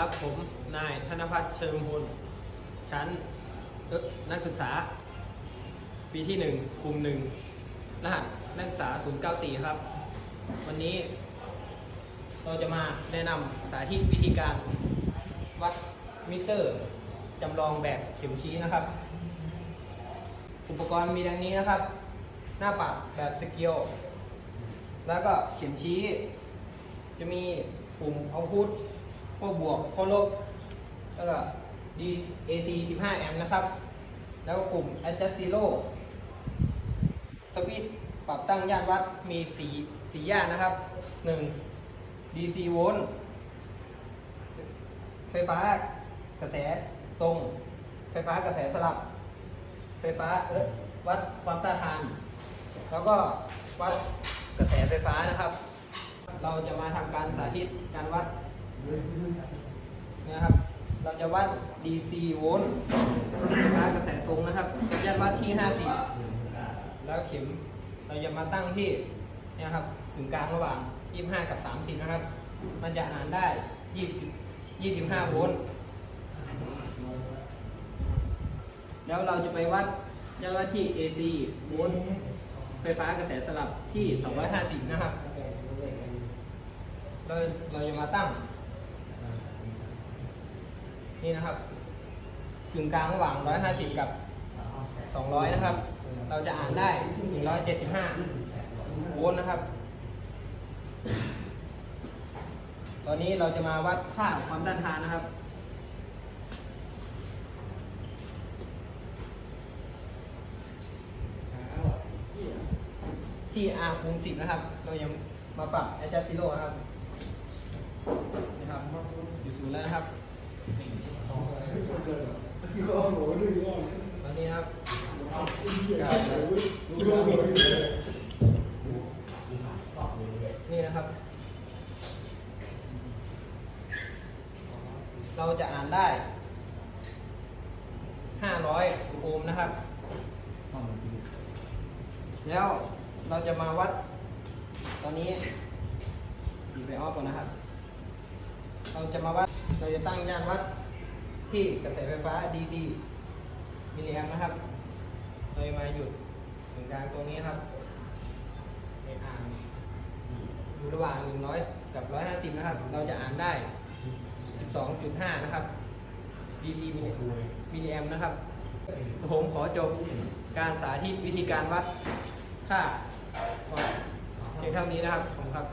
ครับ ผมนายธนพัฒน์เชิงพลชั้นนักศึกษา ปีที่1กลุ่มหนึ่งรหัสนักศึกษา 094 ครับ วันนี้ เราจะมาแนะนำสาธิตวิธีการวัดมิเตอร์จำลองแบบเข็มชี้นะครับ อุปกรณ์มีดังนี้นะครับ หน้าปัดแบบสเกลแล้วก็เข็มชี้ จะมีปุ่มเอาพุท ขั้วบวกขั้วลบ แล้วก็ DC 15 แอมป์นะครับ แล้วก็ปุ่ม adjust zero สวิตช์ปรับตั้งย่านวัดมีสีสีย่านนะครับ 1 DC โวลต์ไฟฟ้ากระแสตรง ไฟฟ้ากระแสสลับ ไฟฟ้าวัดความต้านทาน แล้วก็วัดกระแสไฟฟ้านะครับ เราจะมาทำการสาธิตการวัด นะครับ เราจะวัด DC โวลต์ไฟฟ้ากระแสตรงนะครับยัดวัดที่ 50 แล้วเข็มเราจะมาตั้งที่เนี่ยครับถึงกลางระหว่าง 25 กับ 30 นะครับ มันจะอ่านได้ 20 25 โวลต์แล้วเราจะไปวัดยัดวัดที่ AC โวลต์ไฟฟ้ากระแสสลับที่ 250 นะครับ เราเราจะมาตั้ง นี่นะครับถึงกลางระหว่าง 150 กับ 200 นะครับ เราจะอ่านได้ 175 โวลต์นะครับ ตอนนี้เราจะมาวัดค่าความต้านทานนะครับที่ R คูณ10 นะครับ เรายังมาปรับ adjust zero นะครับนะครับ อยู่ศูนย์แล้วนะครับ ตอนนี้นะครับนี่นะครับ เราจะอ่านได้ 500 โอห์มนะครับ แล้วเราจะมาวัด ตอนนี้ดีไปออฟก่อนนะครับ เราจะมาวัด เราจะตั้งย่านวัดที่กระแสไฟฟ้า DC มิลลิแอมป์นะครับเราจะมาหยุดถึงกลางตรงนี้ครับในอ่านอยู่ระหว่าง 100 กับ 150 นะครับ เราจะอ่านได้ 12.5 นะครับ DC มิลลิแอมป์นะครับ ผมขอจบการสาธิตวิธีการวัดค่าเพียงเท่านี้นะครับผมครับ